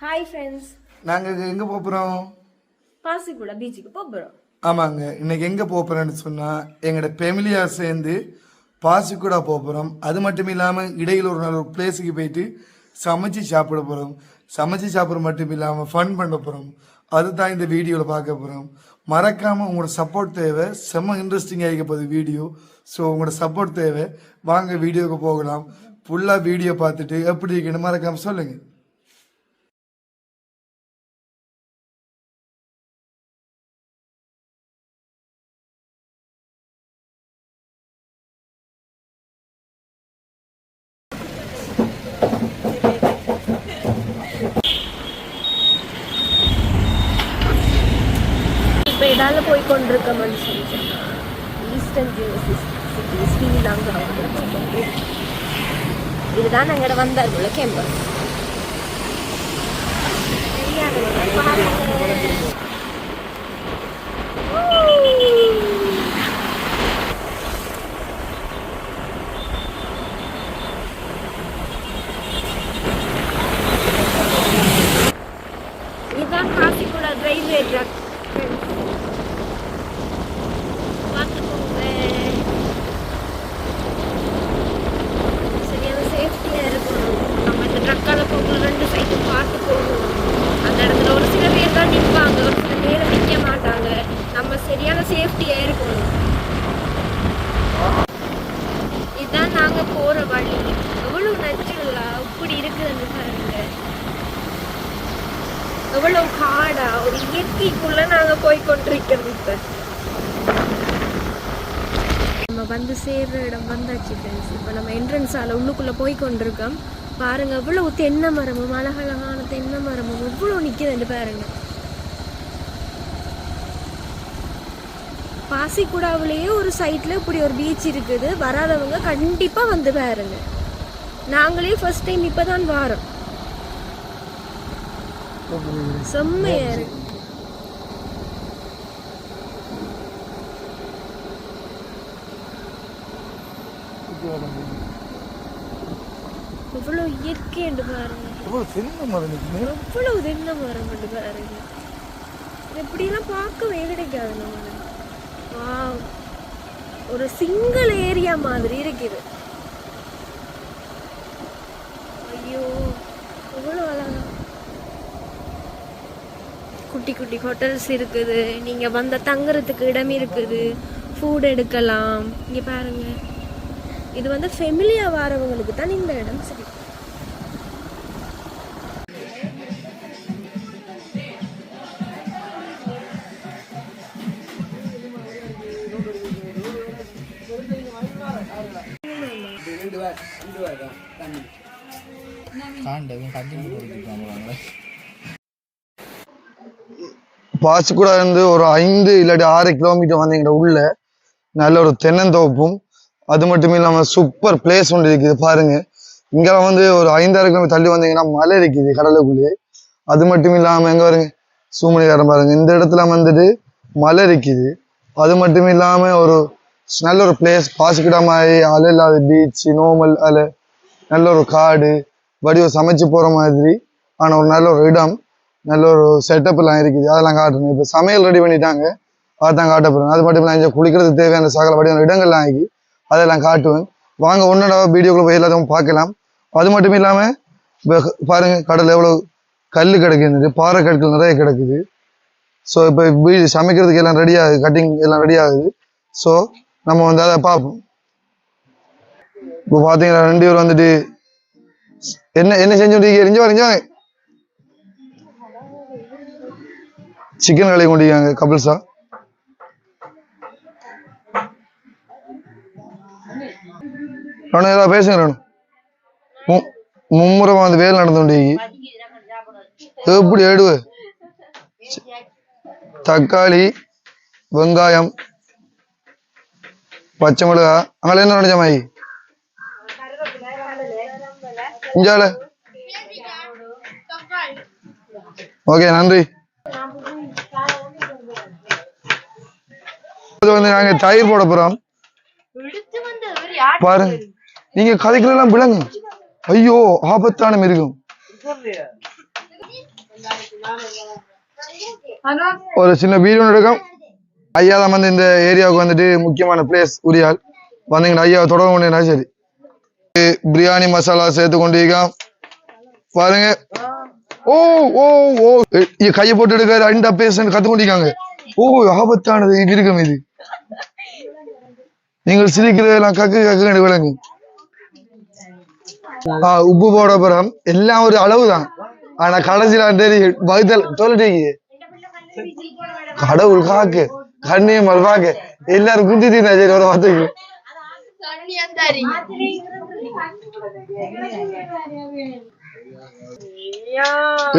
Hi friends நாங்கள் எங்கே போகிறோம் பாசிக்குள்ள பீச்சுக்கு போகிறோம் ஆமாங்க. இன்னைக்கு எங்கே போகிறோன்னு சொன்னால் எங்களோட ஃபேமிலியாக சேர்ந்து பாசிக்கூடா போகிறோம் அது மட்டும் இல்லாமல் இடையில் ஒரு நாள் ஒரு பிளேஸுக்கு போயிட்டு சமைச்சு சாப்பிட போகிறோம் சமைச்சு சாப்பிட மட்டும் இல்லாமல் ஃபன் பண்ண போகிறோம் அதுதான் இந்த வீடியோவில் பார்க்க போகிறோம் மறக்காமல் உங்களோட சப்போர்ட் தேவை. செம்ம இன்ட்ரெஸ்டிங்காக இருக்க போகுது வீடியோ ஸோ உங்களோட சப்போர்ட் தேவை. வாங்க வீடியோவுக்கு போகலாம். ஃபுல்லாக வீடியோ பார்த்துட்டு எப்படி இருக்குன்னு மறக்காமல் சொல்லுங்கள் இப்போ இதால போய் கொண்டிருக்கோம்னு சொல்லி ஈஸ்டர்ன் யூனிவர்சிட்டி ஸ்ரீலங்கா இதுதான் எங்களோட வந்தார்கள கேம்பஸ் இதுதான் காசிக்குள்ள ரயில்வே ட்ராக் பார்த்துக்கோங்க சரியான சேஃப்டியாக இருக்கணும் நம்ம இந்த ட்ரக்கால போகணும் ரெண்டு சைடும் பார்த்து போகணும் அந்த இடத்துல ஒரு சில பேர் தான் நிற்பாங்க ஒரு சில பேர் நிற்க மாட்டாங்க. நம்ம சரியான சேஃப்டியாக இருக்கணும். இதுதான் நாங்கள் போகிற வழி. எவ்வளோ நச்சுங்களா? இப்படி இருக்குதுன்னு பாருங்க. எவ்வளவு காடா ஒரு இயற்கைக்குள்ள நாங்க போய் கொண்டிருக்கிறது இப்போ. நம்ம வந்து சேர்ற இடம் வந்தாச்சு ஃப்ரெண்ட்ஸ் இப்போ நம்ம என்ட்ரன்ஸால உள்ளுக்குள்ளே போய் கொண்டிருக்கோம். பாருங்க எவ்வளோ தென்னை மரமும் அழகழகான தென்னை மரமும் எவ்வளோ நிக்குதுன்னு பாருங்க. பாசிக்குடாவிலேயே ஒரு சைட்ல இப்படி ஒரு பீச் இருக்குது. வராதவங்க கண்டிப்பா வந்து பாருங்க. நாங்களே ஃபர்ஸ்ட் டைம் இப்பதான் வாரோம். செம்மையா இருக்கு. எவ்வளவு இயற்கை என்று பாருங்க. எவ்வளோ சின்ன மரம் எவ்வளவு தென்னை மரம் என்று பாருங்க. பார்க்கவே கிடைக்காது நம்ம. ஒரு சிங்கிள் ஏரியா மாதிரி இருக்குது. ஐயோ எவ்வளோ அழகா. குட்டி குட்டி ஹோட்டல்ஸ் இருக்குது. நீங்கள் வந்த தங்குறதுக்கு இடம் இருக்குது. ஃபுட் எடுக்கலாம். இங்கே பாருங்கள் இது வந்து ஃபெமிலியாக வரவங்களுக்கு தான் இந்த இடம் சரி பாசிக்குடா இருந்து ஒரு ஐந்து இல்லாட்டி ஆறு கிலோமீட்டர் வந்தீங்கன்னா உள்ள நல்ல ஒரு தென்னந்தோப்பும் அது மட்டும் இல்லாம சூப்பர் பிளேஸ் ஒன்று இருக்குது பாருங்க. இங்கெல்லாம் வந்து ஒரு ஐந்தாறு கிலோமீட்டர் தள்ளி வந்தீங்கன்னா மலை இருக்குது கடலுக்குள்ளே. அது மட்டும் இல்லாம எங்க பாருங்க? சூமணிகாரம் பாருங்க. இந்த இடத்துல வந்துட்டு மலை இருக்குது. அது மட்டும் இல்லாம ஒரு நல்ல ஒரு பிளேஸ் பாசிக்குடா மாதிரி அலை இல்லாத பீச் நோமல் அலை நல்ல ஒரு காடு வடிவ சமைச்சு போற மாதிரி ஆனால் ஒரு நல்ல ஒரு இடம். நல்ல ஒரு செட்டப் எல்லாம் இருக்குது. அதெல்லாம் காட்டணும். இப்போ சமையல் ரெடி பண்ணிட்டாங்க. அதான் காட்ட போகிறேன் அது மட்டும் இல்லாமல் குளிக்கிறது குளிக்கிறதுக்கு தேவையான சகல வடிவான இடங்கள்லாம் ஆகி அதெல்லாம் காட்டுவேன். வாங்க ஒன்னோட வீடியோக்குள்ள போய் எல்லாத்தையும் பார்க்கலாம். அது மட்டும் இல்லாமல் இப்போ பாருங்க கடல் எவ்வளோ கல் கிடக்குது. பாறை கற்கள் நிறைய கிடக்குது. ஸோ இப்போ வீடு சமைக்கிறதுக்கு எல்லாம் ரெடி ஆகுது. கட்டிங் எல்லாம் ரெடி ஆகுது. ஸோ நம்ம வந்து அதை பார்ப்போம். இப்போ பார்த்தீங்கன்னா ரெண்டு பேர் வந்துட்டு என்ன என்ன செஞ்சு எரிஞ்சு வரீங்க சிக்கன் கலை கொண்டிருக்காங்க கபில்ஸா ரணு ஏதாவது பேசுங்க ரணு மும்முரமா வந்து வேலை நடந்து கொண்டிருக்கு எப்படி எடுவு தக்காளி வெங்காயம் பச்சை மிளகா அங்கே என்ன நினைச்ச மாயி? இஞ்சால? ஓகே நன்றி. இது வந்து நாங்க தயிர் போட போறோம். பாருங்க நீங்க கதைக்கலாம் விளங்கு. ஐயோ ஆபத்தான மிருகம். ஒரு சின்ன வீடியோ எடுக்கும் ஐயா தான் வந்து இந்த ஏரியாவுக்கு வந்துட்டு முக்கியமான பிளேஸ் உரியால் வந்தீங்கன்னா ஐயாவை தொடர்பு கொண்டீங்கன்னா சரி. பிரியாணி மசாலா சேர்த்து கொண்டிருக்கோம். பாருங்க. ஓ ஓ ஓ. இ- கையை போட்டு எடுக்காரு ரெண்டா பேசண்ட் கத்து கொண்டிருக்காங்க ஓ ஆபத்தானது இது இருக்கும் இது. நீங்கள் சிரிக்கிறதெல்லாம் கக்கு கக்கு விளங்கு. ஆஹ் உப்பு போட அப்புறம் எல்லாம் ஒரு அளவுதான். ஆனா கடைசியில தெரியும் வகுத்தல் தோல்விக்கு கடவுள் காக்கு கண்ணியம் மறுபாக்கு எல்லாரும் குந்தி தீனா சரி ஒரு வார்த்தைக்கு.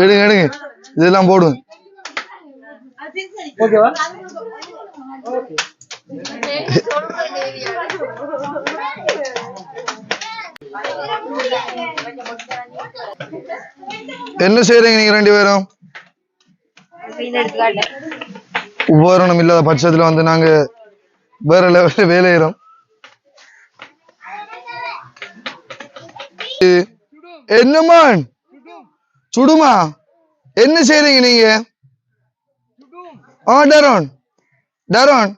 எடுங்க எடுங்க. இதெல்லாம் போடுங்க என்ன செய்றீங்க நீங்க ரெண்டு பேரும்? உபகரணம் இல்லாத பட்சத்துல வந்து நாங்க வேற லெவல்ல வேலையிறோம். என்னமான் சுடுமா? என்ன செய்றீங்க நீங்க? ஆ டரோன். டரோன்.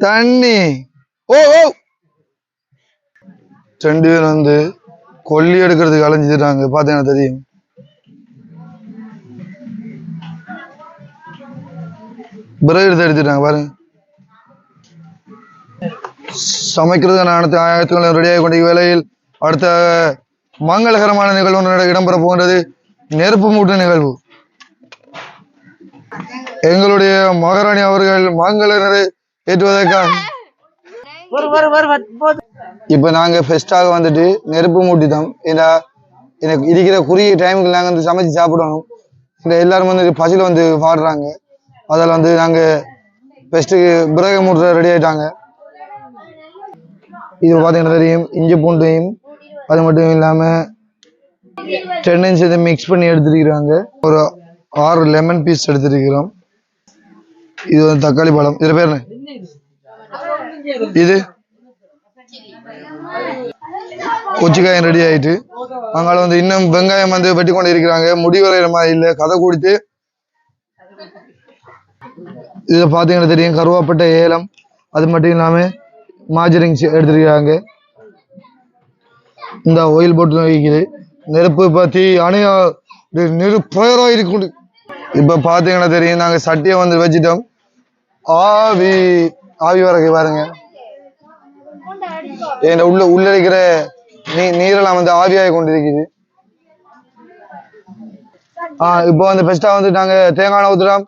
தண்ணி. ஓ ஓ. ரெண்டு பேர் வந்து கொல்லி எடுக்கிறதுக்கு அலைஞ்சிடுறாங்க பார்த்தீங்கன்னா தெரியும். பிறகு எடுத்து எடுத்துட்டாங்க பாருங்க சமைக்கிறதுக்கான அனைத்து ஆயிரத்தி ரெடியாக கொண்ட வேலையில் அடுத்த மங்களகரமான நிகழ்வு ஒன்று இடம்பெற போகின்றது. நெருப்பு மூட்டு நிகழ்வு. எங்களுடைய மகாராணி அவர்கள் மங்கள நிறை ஏற்றுவதற்காக இப்ப நாங்க ஃபெஸ்டாக வந்துட்டு நெருப்பு மூட்டிட்டோம். ஏன்னா எனக்கு இருக்கிற குறுகிய டைமுக்கு நாங்க வந்து சமைச்சு சாப்பிடணும். இந்த எல்லாரும் வந்து பசியில் வந்து பாடுறாங்க அதில் வந்து நாங்க ஃபெஸ்ட்டுக்கு பிறகு மூட்டுற ரெடி ஆயிட்டாங்க. இது பார்த்தீங்கன்னா தெரியும் இஞ்சி பூண்டையும் அது மட்டும் இல்லாம டென் இன்ச் இதை மிக்ஸ் பண்ணி எடுத்துருக்கிறாங்க. ஒரு ஆறு லெமன் பீஸ் எடுத்துருக்கிறோம். இது வந்து தக்காளி பழம். இதுல பேர் என்ன? இது? கொச்சிக்காயம் ரெடி ஆயிட்டு. அங்கால வந்து இன்னும் வெங்காயம் வந்து வெட்டி கொண்டு இருக்கிறாங்க முடிவரைகிற மாதிரி இல்லை. கதை கொடுத்து இதை பார்த்தீங்கன்னா தெரியும். கருவாப்பட்ட ஏலம். அது மட்டும் இல்லாம மாஜரிங் எடுத்திருக்காங்க இந்த ஒயில் போட்டு வைக்குது நெருப்பு பற்றி அணையா நெருப்பயரா இருக்கு இப்போ பார்த்தீங்கன்னா தெரியும் நாங்கள் சட்டியை வந்து வச்சிட்டோம். ஆவி ஆவி வரக்கு பாருங்க. என் உள்ள உள்ள இருக்கிற நீ நீரெல்லாம் வந்து ஆவியாகி கொண்டிருக்குது. ஆ இப்போ வந்து பெஸ்டா வந்து நாங்கள் தேங்காய் எண்ணெய் ஊத்துறோம்.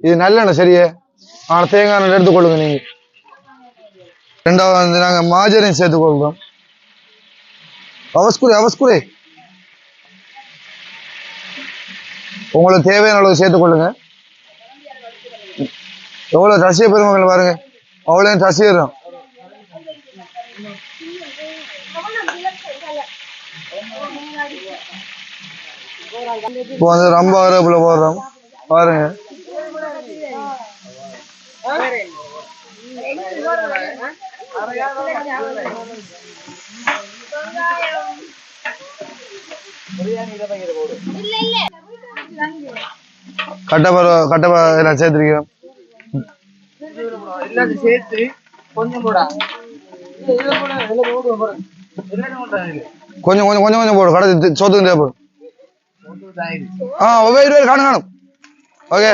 இது நல்லெண்ணெய் சரியே? ஆனால் தேங்காய் எண்ணெய் எடுத்துக்கொள்ளுங்க நீங்க. ரெண்டாவது வந்து நாங்கள் மாஜரையும் சேர்த்துக்கொள்றோம் அவஸ்குரே அவஸ்குரே உங்களுக்கு தேவையான அளவு சேர்த்துக்கொள்ளுங்க எவ்வளோ ரசிக பெருமக்கள் பாருங்க. அவ்வளோ ரசிகரும் இப்போ வந்து ரொம்ப வரப்புல போடுறோம். பாருங்க. கட்டப்பர கட்டப்ப எல்லாம் சேர்த்துருக்கிறோம் எல்லாத்தையும் சேர்த்து கொஞ்சம் பண்றாங்க. கொஞ்சம் கொஞ்சம் கொஞ்சம் கொஞ்சம் போடு. கடை சோத்துக்கு தேவைப்படும். ஆ வெயிட் வெயிட் காணும் காணும். ஓகே.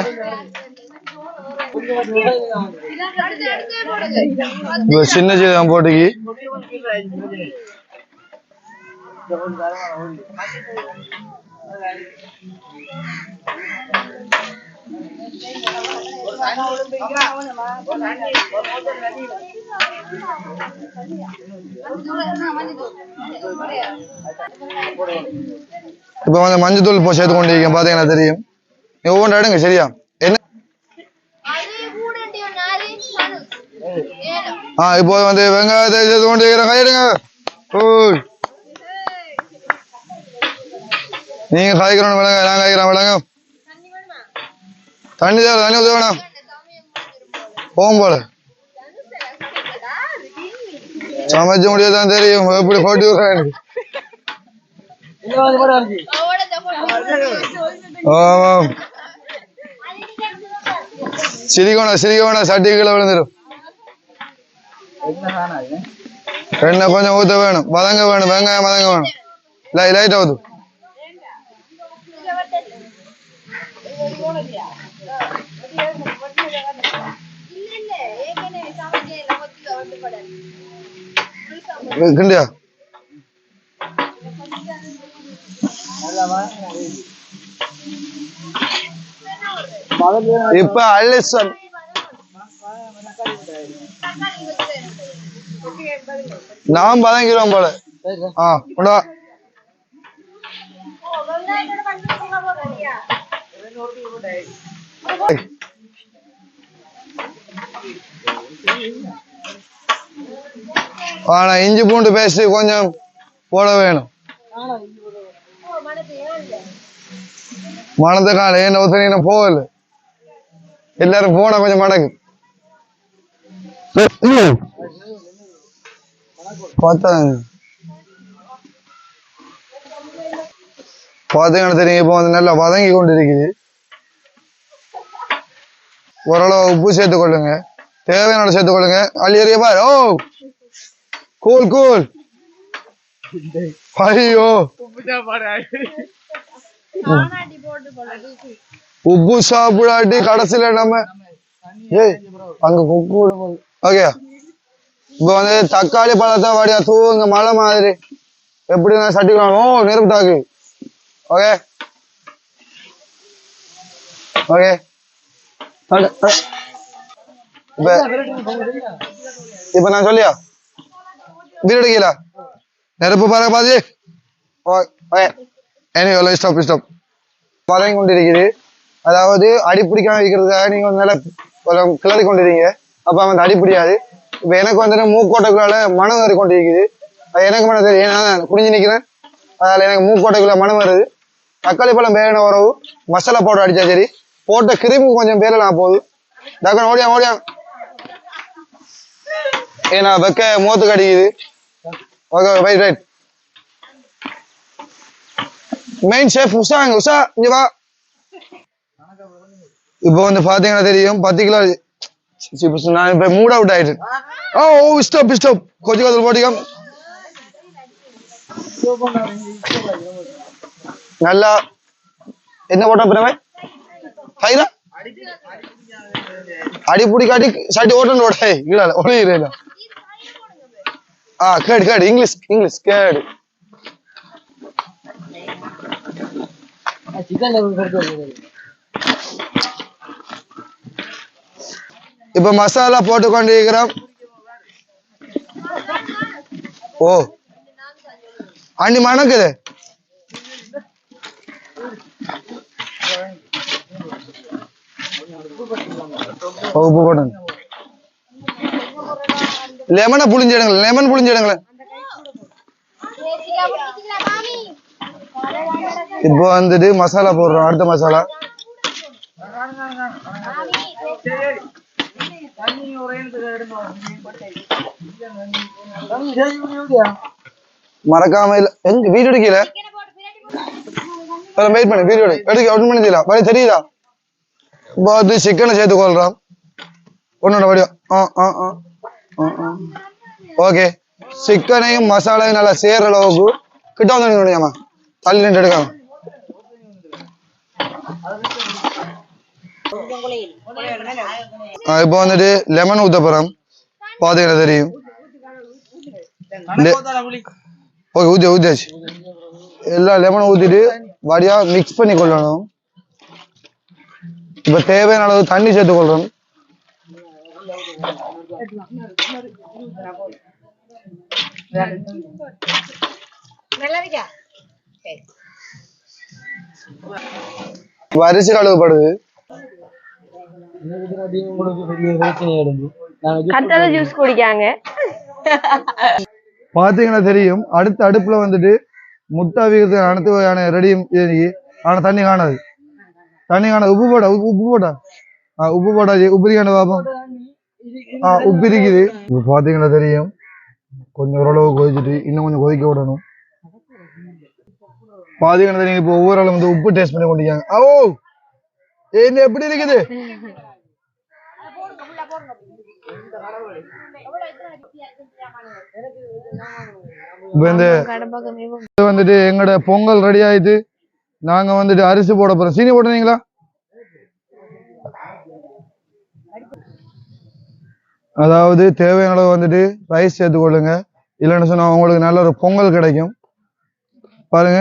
சின்ன சீரகம் போட்டுக்கி. இப்போ வந்து மஞ்சத்தூள் இப்போ சேர்த்து கொண்டிருக்கேன். பார்த்தீங்கன்னா தெரியும். நீ ஒவ்வொன்றா எடுங்க சரியா? என்ன? ஆ இப்போ வந்து வெங்காயத்தை சேர்த்து கொண்டு இருக்கிறேன் கையெடுங்க. ஓய். நீங்க காய்க்கிறோம் விளங்க நான் காய்க்கிறேன் விளங்க தண்ணி தேவை தண்ணி ஊற்ற வேணாம் போகும் போல. சமைச்ச முடியாதான் தெரியும். எப்படி போட்டி விடுறேன் எனக்கு? சிரிக்கோணா சிரிக்கோணா சட்டி கீழே விழுந்துரும் என்ன எண்ணெய் கொஞ்சம் ஊத்த வேணும். வதங்க வேணும். வெங்காயம் வதங்க வேணும். லை லைட் ஆகுது கிண்டியா? இப்ப அலிசன். நான் பதங்கிடுவோம் போல. ஆ கொண்டு ஆனா இஞ்சி பூண்டு பேஸ்ட் கொஞ்சம் போட வேணும். மணத்தை கால ஏன் ஒருத்தனை போகல? எல்லாரும் போனா கொஞ்சம் மடக்கு பார்த்தீங்கன்னா தெரியும் இப்போ வந்து நல்லா வதங்கி கொண்டு இருக்குது. ஓரளவு உப்பு சேர்த்து கொள்ளுங்க தேவையான சேர்த்து கொள்ளுங்க அள்ளி பாரு. ஓ! கூல் கூல் ஐயோ. உப்பு சாப்பிடாட்டி கடைசியில நம்ம ஏய் அங்க உப்பு ஓகே. இப்போ வந்து தக்காளி பழத்தை வடியா? தூங்க மழை மாதிரி. எப்படி நான் சட்டிக்கலாம் ஓ நெருப்பு தாக்கு. ஓகே. ஓகே. இப்ப இப்ப நான் சொல்லியா? வீரடிக்கல நெருப்பு பாரு பாதி. எவ்வளோ எனி ஸ்டாப் ஸ்டாப் பதங்கி கொண்டிருக்குது. அதாவது அடி பிடிக்காம இருக்கிறதுக்காக நீங்க வந்து நல்லா கொஞ்சம் கிளறி கொண்டிருக்கீங்க. அப்ப வந்து அடி இப்ப எனக்கு வந்துட்டு மூக்கோட்டைக்குள்ளால மனம் வரி கொண்டிருக்குது. அது எனக்கு மனம் தெரியும். ஏன்னா குடிஞ்சு நிக்கிறேன். அதில் எனக்கு மூக்கோட்டைக்குள்ள மனம் வருது. தக்காளி பழம் வேணும் உறவு மசாலா பவுடர் அடிச்சா சரி. போட்ட கிருமி கொஞ்சம் பேரலாம் போகுது. டக்குனு ஓடியா ஓடியா. ஏன்னா வெக்க மோத்து கடிக்குது okay right right main chef Usha Usha இங்க வா. இப்போ வந்து பாத்தீங்கன்னா தெரியும் பத்து கிலோ நான் இப்ப மூட் அவுட் ஆயிட்டு. ஓ ஸ்டாப் ஸ்டாப் கொஞ்சம் கொஞ்சம் போட்டிக்கம் நல்லா என்ன போட்டா பிறவை ஹைரா அடி பிடிக்காட்டி சட்டி ஓட்டன் ஓட இல்ல ஒளியில ஆ கேடு கேடு இங்கிலீஷ் இங்கிலீஷ் கேடு சிக்கன் கொடுத்து இப்ப மசாலா போட்டு கொண்டிருக்கிறோம் ஓ அண்ணி மணக்குது உப்பு போடுங்க லெமனை புளிஞ்சிடுங்க லெமன் புளிஞ்சிடுங்களேன் இப்போ வந்துட்டு மசாலா போடுறோம் அடுத்த மசாலா. மறக்காம இல்ல எங்க வீடியோ எடுக்கல வெயிட் பண்ணு வீடியோ எடுக்க ஒன்று மணி தெரியல வழி தெரியுதா? இப்போ வந்து சிக்கனை சேர்த்து கொள்றான் ஒன்னோட வடிவம். ஆ ஆ ஆ ஓகே சிக்கனையும் மசாலையும் நல்லா சேர்ற அளவுக்கு கிட்ட வந்து நின்னுடியாமா தள்ளி நின்று எடுக்காம இப்போ வந்துட்டு லெமன் ஊத்த போறோம். பாத்தீங்கன்னா தெரியும். ஓகே ஊத்தி ஊத்தியாச்சு. எல்லா லெமனும் ஊத்திட்டு வடியா மிக்ஸ் பண்ணி கொள்ளணும். இப்ப தேவையான அளவு தண்ணி சேர்த்து கொள்றோம் இப்ப அரிசி கழுவுப்படுது இதுக்கு அப்படியே உங்களுக்கு பெரிய பிரச்சனை ஆயிடுது. நாங்க ஜூஸ் குடிக்காங்க. பாத்தீங்கன்னா தெரியும். அடுத்த அடுப்புல வந்துட்டு முட்டை வீரத்து அனைத்து வகையான ரெடியும் ஆனா தண்ணி காணாது. தண்ணி காணாது. உப்பு போடா உப்பு உப்பு போடா. ஆ, உப்பு போடா ஜி, உப்பு பாப்போம். ஆ உப்பு இருக்குது இப்ப பாத்தீங்கன்னா தெரியும். கொஞ்சம் ஓரளவு கொதிச்சுட்டு இன்னும் கொஞ்சம் கொதிக்க விடணும். பாத்தீங்கன்னா நீங்க இப்போ ஒவ்வொரு ஆளும் வந்து உப்பு டேஸ்ட் பண்ணி கொண்டிருக்காங்க. ஓ! என்ன எப்படி இருக்குது? வந்துட்டு எங்களோட பொங்கல் ரெடி ஆயிட்டு நாங்க வந்துட்டு அரிசி போட போறோம். சீனி போட்டுனீங்களா அதாவது தேவையான அளவு வந்துட்டு ரைஸ் சேர்த்துக்கொள்ளுங்க. இல்லைன்னு சொன்னால் உங்களுக்கு நல்ல ஒரு பொங்கல் கிடைக்கும். பாருங்க.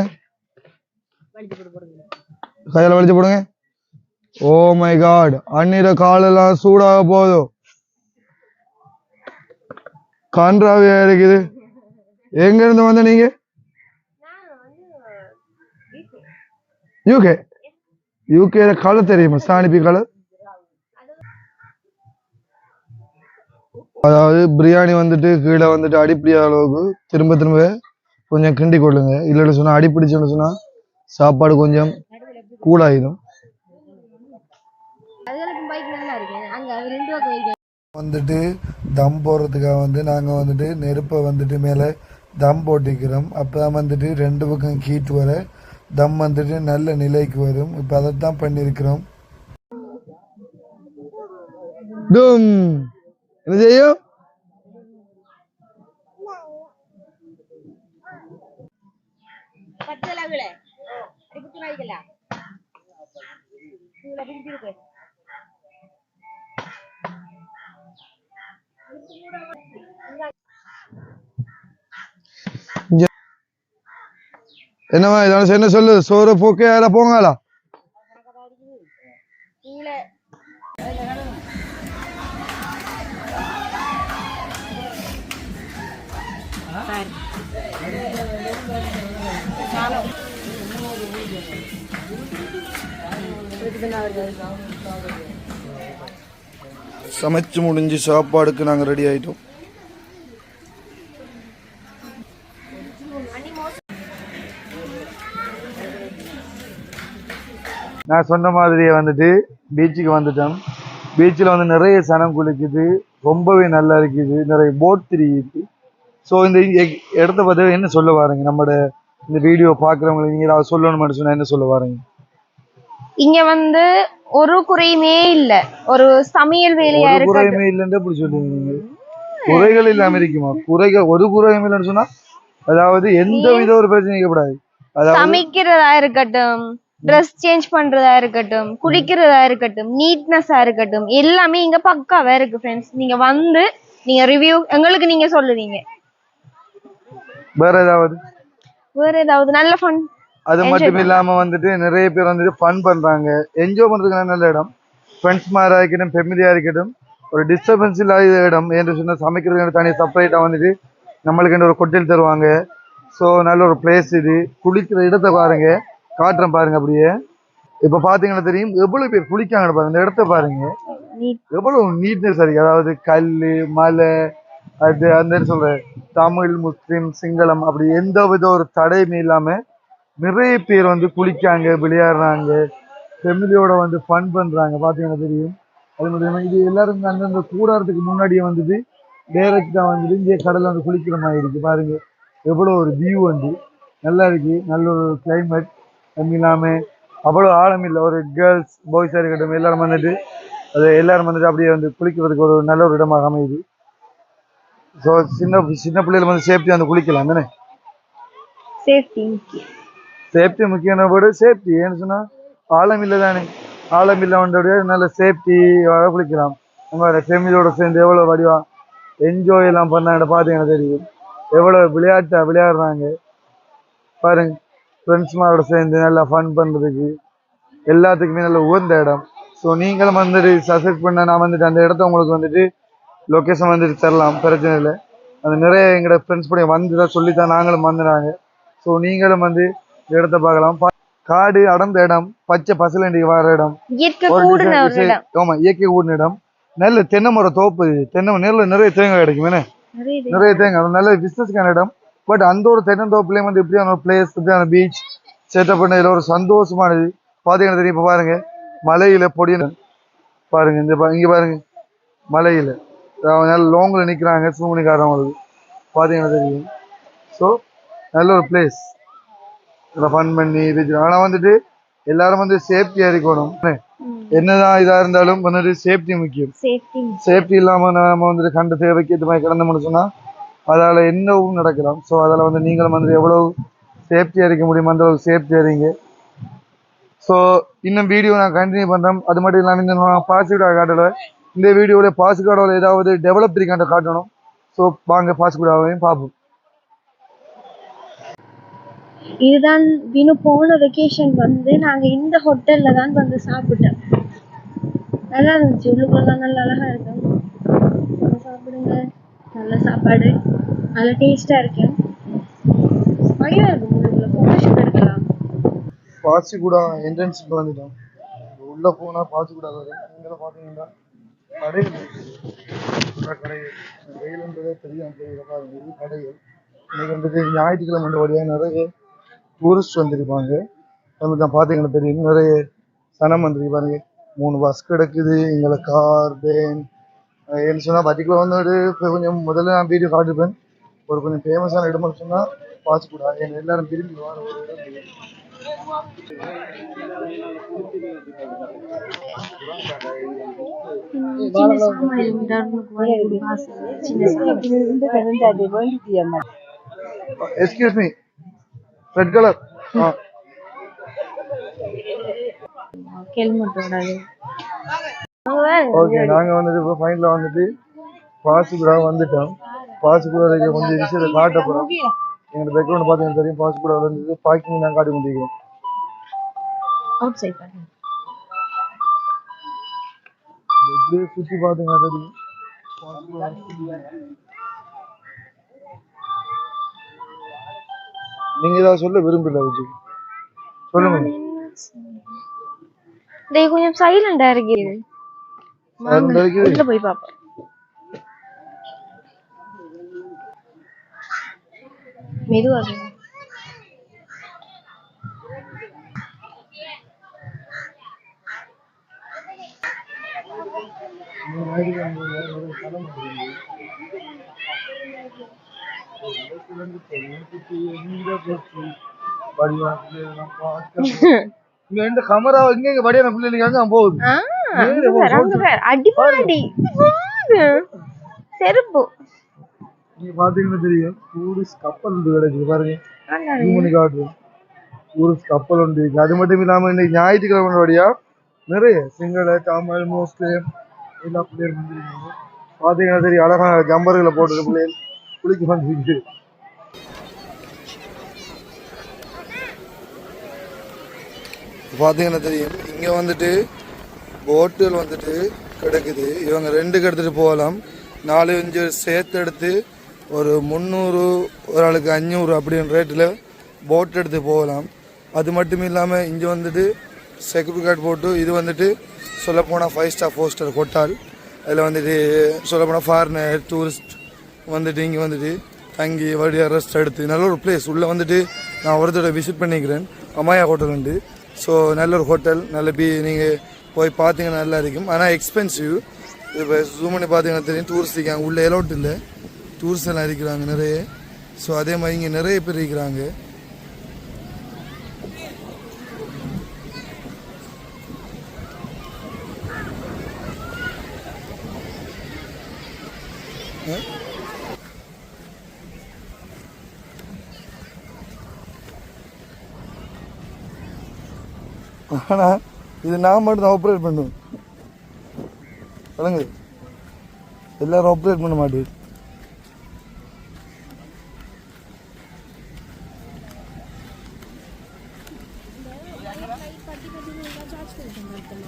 கையில் வலிச்சு போடுங்க. ஓ மை காட் அந்நிற காலெல்லாம் சூடாக போதும் கன்றாவியா இருக்குது. எங்க இருந்து வந்த நீங்க? யூகே யூகேல கலர் தெரியுமா? சாணிப்பி கலர் அதாவது பிரியாணி வந்துட்டு கீழே வந்துட்டு அடிப்பிடியாத அளவுக்கு திரும்ப திரும்ப கொஞ்சம் கிண்டி கொள்ளுங்க. இல்லைன்னு சொன்னா அடி பிடிச்சுன்னு சொன்னா சாப்பாடு கொஞ்சம் இருக்கு. வந்துட்டு தம் போடுறதுக்காக வந்து நாங்கள் வந்துட்டு நெருப்பை வந்துட்டு மேலே தம் போட்டுக்கிறோம். அப்போ தான் வந்துட்டு ரெண்டு பக்கம் ஹீட் வர தம் வந்துட்டு நல்ல நிலைக்கு வரும். இப்போ அதைத்தான் பண்ணியிருக்கிறோம். டும். என்ன செய்யும் என்னவா இதான என்ன சொல்லு சோறு போக்கே யாரா போங்களா சமைச்சு முடிஞ்சு சாப்பாடுக்கு நாங்கள் ரெடி ஆயிட்டோம். நான் சொன்ன மாதிரியே வந்துட்டு பீச்சுக்கு வந்துட்டோம். பீச்சில் வந்து நிறைய சனம் குளிக்குது. ரொம்பவே நல்லா இருக்குது. நிறைய போட் தெரியுது. ஸோ இந்த இடத்த பார்த்து என்ன சொல்ல வாரீங்க? நம்மளோட இந்த வீடியோ பார்க்குறவங்களுக்கு நீங்கள் ஏதாவது சொல்லணும்னு சொன்னா என்ன சொல்ல வாரீங்க? இங்க வந்து ஒரு குறையுமே இல்ல. ஒரு சமையல் வேலையா இருக்கு குறையுமே இல்லைன்னு எப்படி சொல்லுவீங்க குறைகள் இல்லாம இருக்குமா? குறைகள் ஒரு குறையும் இல்லைன்னு சொன்னா அதாவது எந்த வித ஒரு பிரச்சனையும் அதாவது சமைக்கிறதா இருக்கட்டும் ட்ரெஸ் சேஞ்ச் பண்றதா இருக்கட்டும் குளிக்கிறதா இருக்கட்டும் நீட்னஸா இருக்கட்டும் எல்லாமே இங்க பக்காவா இருக்கு ஃப்ரெண்ட்ஸ் நீங்க வந்து நீங்க ரிவ்யூ எங்களுக்கு நீங்க சொல்லுவீங்க. வேற ஏதாவது? வேற ஏதாவது நல்ல ஃபன் அது மட்டும் இல்லாம வந்துட்டு நிறைய பேர் வந்துட்டு ஃபன் பண்றாங்க. என்ஜாய் பண்றதுக்கு நல்ல இடம்? ஃப்ரெண்ட்ஸ் மாதிரி இருக்கட்டும் ஃபெமிலியா இருக்கட்டும் ஒரு டிஸ்டர்பன்ஸ் இல்லாத இடம் என்று சொன்னா சமைக்கிறதுக்கு தனி செப்பரேட்டா வந்துட்டு நம்மளுக்கு ஒரு கொட்டில் தருவாங்க. ஸோ நல்ல ஒரு பிளேஸ் இது. குளிக்கிற இடத்த பாருங்க. காட்டுறேன் பாருங்க அப்படியே. இப்ப பாத்தீங்கன்னா தெரியும் எவ்வளவு பேர் குளிக்காங்க பாருங்க. இந்த இடத்த பாருங்க. எவ்வளவு நீட்னஸ் இருக்கு. அதாவது கல்லு மலை அது அந்த சொல்கிறேன் தமிழ் முஸ்லீம் சிங்களம் அப்படி எந்த வித ஒரு தடையுமே இல்லாமல் நிறைய பேர் வந்து குளிக்காங்க விளையாடுறாங்க ஃபெமிலியோட வந்து ஃபன் பண்ணுறாங்க பார்த்தீங்கன்னா தெரியும்? அது மட்டும் இது எல்லாரும் அந்தந்த கூடாரத்துக்கு முன்னாடியே வந்துட்டு டேரெக்டாக வந்துட்டு இங்கே கடலில் வந்து குளிக்கிற மாதிரி இருக்குது பாருங்கள் எவ்வளோ ஒரு வியூ வந்து. நல்லா இருக்குது நல்ல ஒரு கிளைமேட் அது இல்லாமல் அவ்வளோ ஆழம் இல்லை. ஒரு கேர்ள்ஸ் பாய்ஸாக இருக்கட்டும் எல்லாரும் வந்துட்டு அது எல்லாரும் வந்துட்டு அப்படியே வந்து குளிக்கிறதுக்கு ஒரு நல்ல ஒரு இடமாக அமையுது. ஸோ சின்ன சின்ன பிள்ளைகள் வந்து சேஃப்டி வந்து குளிக்கலாம் தானே சேஃப்டி சேஃப்டி முக்கியமான விட சேஃப்டி ஏன்னு சொன்னா ஆழம் இல்லை தானே? ஆழம் இல்லை நல்ல சேஃப்டி குளிக்கலாம். நம்ம ஃபேமிலியோட சேர்ந்து எவ்வளோ வடிவா என்ஜாய் எல்லாம் பண்ணாங்க பார்த்தீங்கன்னா தெரியும். எவ்வளோ விளையாட்டா விளையாடுறாங்க. பாருங்க ஃப்ரெண்ட்ஸ்மாரோட சேர்ந்து நல்லா ஃபன் பண்ணுறதுக்கு எல்லாத்துக்குமே நல்ல உகந்த இடம். ஸோ நீங்களும் வந்துட்டு சஜெக்ட் பண்ண நான் வந்துட்டு அந்த இடத்த உங்களுக்கு வந்துட்டு லொக்கேஷன் வந்துட்டு தரலாம் பிரச்சனை இல்லை. அது நிறைய எங்களோட ஃப்ரெண்ட்ஸ் கூட வந்து தான் சொல்லி தான் நாங்களும் வந்துடுறாங்க ஸோ நீங்களும் வந்து இடத்த பார்க்கலாம். காடு அடர்ந்த இடம் பச்சை பசலண்டி வர இடம். ஆமா இயற்கை கூடின இடம். நல்ல தென்னை மரம் தோப்பு. தென்னை நெல்ல நிறைய தேங்காய் கிடைக்கும் என்ன? நிறைய தேங்காய். நல்ல பிசினஸ்க்கான இடம். பட் அந்த ஒரு தென்னந்தோப்புலயும் வந்து இப்படியான ஒரு பிளேஸ் இப்படியான பீச் செட்டப் பண்ணதுல ஒரு சந்தோஷமானது. பாத்தீங்கன்னா தெரியும் இப்ப பாருங்க. மலையில பொடிய பாருங்க இந்த இங்க பாருங்க. மலையில. நல்ல லோங்கில் நிக்கிறாங்க சூமணிக்காரவங்களுக்கு பாத்தீங்கன்னா தெரியும். ஸோ நல்ல ஒரு பிளேஸ் ஃபன் பண்ணி இது ஆனால் வந்துட்டு எல்லாரும் வந்து சேஃப்டியாக இருக்கணும். என்னதான் இதாக இருந்தாலும் வந்துட்டு சேஃப்டி முக்கியம். சேஃப்டி இல்லாமல் நம்ம வந்துட்டு கண்ட தேவைக்கு இது மாதிரி கிடந்தோம்னு சொன்னால் அதால் என்னவும் நடக்கலாம். ஸோ அதால் வந்து நீங்களும் வந்து எவ்வளோ சேஃப்டியாக இருக்க முடியுமோ அந்த அளவுக்கு சேஃப்டியாக இருங்க. ஸோ இன்னும் வீடியோ நான் கண்டினியூ பண்ணுறேன் அது மட்டும் இல்லாமல் இந்த பாசிபிளாக காட்டல. இந்த வீடியோவில் பாசிபிளாவில் ஏதாவது டெவலப் இருக்காண்ட காட்டணும். ஸோ வாங்க பாசிபிளாவையும் பார்ப்போம். இதுதான் வினு போன வெக்கேஷன் வந்து நாங்க இந்த ஹோட்டல்ல தான் வந்து சாப்பிட்டோம். நல்லா இருந்துச்சு. உள்ளுக்குள்ளலாம் நல்லா அழகா இருக்கும். சாப்பிடுங்க. நல்ல சாப்பாடு. நல்ல டேஸ்டா இருக்கு மழையா இருக்கும். உள்ளுக்குள்ள ஃபோட்டோஷூட் எடுக்கலாம். பாசிகுடா என்ட்ரன்ஸுக்கு வந்துட்டோம். உள்ளே போனால் பாசிகுடா வரும். இங்கே பார்த்தீங்கன்னா கடைகள். இருக்கு. உள்ள கடைகள் தெரியும் இது கடைகள். இன்னைக்கு வந்துட்டு ஞாயிற்றுக்கிழமை வந்து வழியாக நிறைய டூரிஸ்ட் வந்திருப்பாங்க. வந்து தான் பார்த்தீங்கன்னா தெரியும். நிறைய சனம் வந்திருக்கு பாருங்க. மூணு பஸ் கிடக்குது. எங்களை கார் வேன் என்ன சொன்னால் பர்டிகுலர் வந்து இப்போ கொஞ்சம் முதல்ல நான் வீடியோ காட்டிருப்பேன். ஒரு கொஞ்சம் ஃபேமஸான இடம்னு சொன்னால் பாசிக்குடா ஏன்னா எல்லாரும் திரும்பி வர ஒரு இடம் இது. சின்ன சாமான் உதாரணத்துக்கு வாங்கி காசு சின்ன சாமான் எக்ஸ்கியூஸ் மீ ரெட் கலர் ஆ ஹெல்மெட்டோட ஓகே நாங்கள் வந்துட்டு இப்போ ஃபைனலில் வந்துட்டு பாசிக்குடா வந்துட்டோம். பாசிக்குடா கொஞ்சம் விஷயத்தை காட்ட போகிறோம் எங்களோட பேக்ரவுண்ட் பார்த்தீங்கன்னா தெரியும். பாசிக்குடா வந்து பார்க்கிங் நான் காட்டி கொண்டிருக்கிறோம். அவுட் சைட் பாருங்க சுற்றி பார்த்தீங்கன்னா தெரியும். நீங்கள் ஏதாவது சொல்ல விரும்பல விஜி சொல்லுங்க. டேய் கொஞ்சம் சைலண்டா இருக்கு? உள்ள போய் பாப்போம். மெதுவா இருக்கு. இங்க ரெண்டு கமரா இங்க இங்க வடியான பிள்ளைங்க போகுது. அடிமாடி செருப்பு. நீங்க பாத்தீங்கன்னா தெரியும் டூரிஸ்ட் கப்பல் ஒன்று கிடைக்குது பாருங்க. பண்ணி காட்டுறோம் டூரிஸ்ட் கப்பல் இருக்கு. அது மட்டும் இல்லாம இன்னைக்கு ஞாயிற்றுக்கிழமை வழியா நிறைய சிங்கள தமிழ் முஸ்லீம் எல்லா பிள்ளைகளும் வந்துருக்காங்க. பாத்தீங்கன்னா தெரியும் அழகான ஜம்பர்களை போட்டு பிள்ளைகள் குளிக்க வந்துருக்கு. பார்த்தீங்கன்னா தெரியும் இங்கே வந்துட்டு போட்டுகள் வந்துட்டு கிடக்குது. இவங்க ரெண்டுக்கு எடுத்துகிட்டு போகலாம். நாலு அஞ்சு சேர்த்து எடுத்து ஒரு முந்நூறு ஒரு ஆளுக்கு அஞ்சூறு அப்படின்ற ரேட்டில் போட் எடுத்து போகலாம். அது மட்டும் இல்லாமல் இங்கே வந்துட்டு செக்யூரிட்டி கார்டு போட்டு இது வந்துட்டு சொல்லப்போனால் ஃபைவ் ஸ்டார் ஃபோர் ஸ்டார் கொட்டால் அதில் வந்துட்டு சொல்லப்போனால் ஃபாரினர் டூரிஸ்ட் வந்துட்டு இங்கே வந்துட்டு தங்கி வழியாக ரெஸ்ட் எடுத்து நல்ல ஒரு பிளேஸ் உள்ளே வந்துட்டு நான் ஒரு தடவை விசிட் பண்ணிக்கிறேன். அமாயா ஹோட்டல் உண்டு. ஸோ நல்ல ஒரு ஹோட்டல் நல்ல பி நீங்கள் போய் பார்த்தீங்கன்னா நல்லா இருக்கும். ஆனால் எக்ஸ்பென்சிவ் இப்போ ஜூம் பண்ணி பார்த்தீங்கன்னா தெரியும் டூரிஸ்ட் இருக்காங்க உள்ளே எலோட் இல்லை. டூரிஸ்ட் எல்லாம் இருக்கிறாங்க நிறைய. ஸோ அதே மாதிரி இங்கே நிறைய பேர் இருக்கிறாங்க. ஆனால் இது நான் மட்டும் தான் ஆப்ரேட் பண்ணுவேன். சொல்லுங்க. எல்லாரும் ஆப்ரேட் பண்ண மாட்டேன்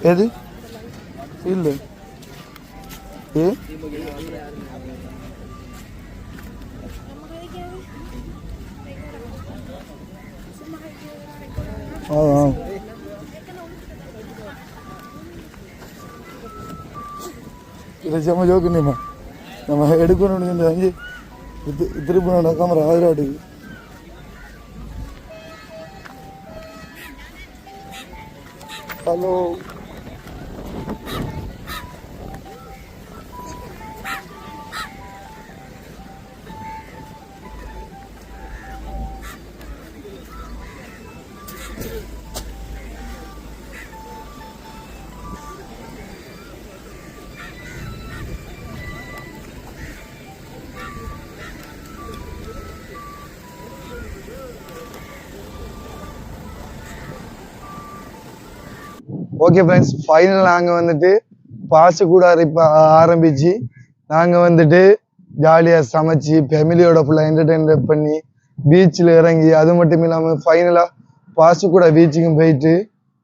எது இல்லை ஏ ஆ ஆ இது செம்ம ஜோக்கு நீமா நம்ம எடுக்கணும்னு இந்த அஞ்சு இது திருப்பி கேமரா ஆயிரம் ஹலோ ஓகே ஃப்ரெண்ட்ஸ் ஃபைனல் நாங்கள் வந்துட்டு பாசு கூட ஆரம்பிச்சு நாங்கள் வந்துட்டு ஜாலியாக சமைச்சு ஃபேமிலியோட ஃபுல்லாக என்டர்டெயின் பண்ணி பீச்சில் இறங்கி அது மட்டும் இல்லாமல் ஃபைனலாக பாசு கூட பீச்சுக்கும் போயிட்டு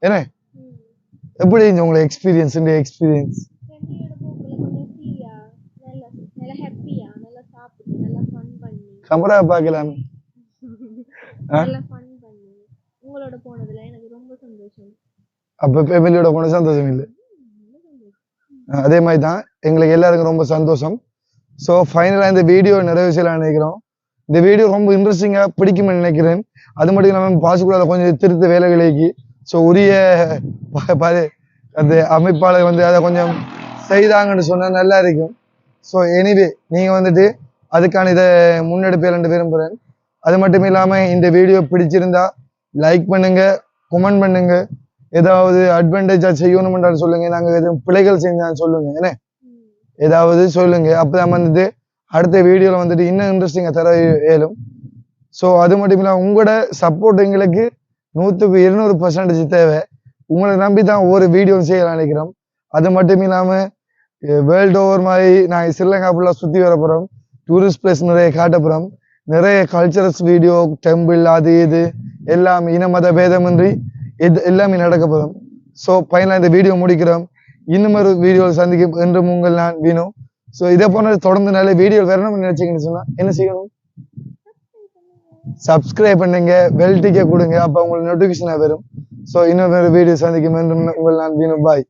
என்ன? எப்படி இருந்துச்சு உங்களை எக்ஸ்பீரியன்ஸ் எக்ஸ்பீரியன்ஸ் ஃபேமிலியோட போக்குல கொஞ்சம் ஃப்ரீயா நல்ல நல்ல ஹாப்பியா நல்லா சாப்பிட்டு நல்லா ஃபன் பண்ணி கேமரா பார்க்கலாம் ஆ? நல்லா ஃபன் பண்ணி உங்களோட போனதுல எனக்கு ரொம்ப சந்தோஷம் அப்போ ஃபேமிலியோட போன சந்தோஷம் இல்லை. அதே மாதிரி தான் எங்களுக்கு எல்லாருக்கும் ரொம்ப சந்தோஷம். ஸோ ஃபைனலாக இந்த வீடியோ நிறைவு செய்யலாம் நினைக்கிறோம். இந்த வீடியோ ரொம்ப இன்ட்ரெஸ்டிங்காக பிடிக்கும்னு நினைக்கிறேன். அது மட்டும் இல்லாமல் பாசுக்குள்ள கொஞ்சம் திருத்த வேலைகளுக்கு ஸோ உரிய ப- ப- அந்த அமைப்பாளர் வந்து அதை கொஞ்சம் செய்தாங்கன்னு சொன்னால் நல்லா இருக்கும். ஸோ எனிவே நீங்கள் வந்துட்டு அதுக்கான இதை முன்னெடுப்பேன் விரும்புகிறேன் அது மட்டும் இல்லாமல் இந்த வீடியோ பிடிச்சிருந்தா லைக் பண்ணுங்க கமெண்ட் பண்ணுங்க. ஏதாவது அட்வான்டேஜா செய்யணும்ன்றாலும் சொல்லுங்க. நாங்க எதுவும் பிழைகள் செஞ்சாலும் சொல்லுங்க. என்ன? ஏதாவது சொல்லுங்க. அப்பதான் வந்துட்டு அடுத்த வீடியோல வந்துட்டு இன்னும் இன்ட்ரெஸ்டிங்கா தர இயலும். ஸோ அது மட்டும் இல்லாமல் உங்களோட சப்போர்ட் எங்களுக்கு நூற்றுக்கு இருநூறு பர்சன்டேஜ் தேவை. உங்களை நம்பி தான் ஒவ்வொரு வீடியோ செய்யலாம் நினைக்கிறோம். அது மட்டும் இல்லாமல் வேர்ல்டு ஓவர் மாதிரி நாங்கள் ஸ்ரீலங்கா ஃபுல்லாக சுற்றி வர போகிறோம் டூரிஸ்ட் பிளேஸ் நிறைய காட்ட போகிறோம் நிறைய கல்ச்சரல்ஸ் வீடியோ டெம்பிள் அது இது எல்லாம் இன மத பேதமின்றி இது எல்லாமே நடக்க போகிறோம் ஸோ ஃபைனலாக இந்த வீடியோ முடிக்கிறோம். இன்னும் ஒரு வீடியோவில் சந்திக்கும் என்றும் உங்கள் நான் வீணு. ஸோ இதை போன தொடர்ந்து நல்ல வீடியோ வரணும்னு நினைச்சீங்கன்னு சொன்னா என்ன செய்யணும்? சப்ஸ்கிரைப் பண்ணுங்க வெல்டிக்கே கொடுங்க அப்போ உங்களுக்கு நோட்டிஃபிகேஷனாக வரும். ஸோ இன்னொரு வீடியோ சந்திக்கும் என்றும் உங்கள் நான் வீணு. பாய்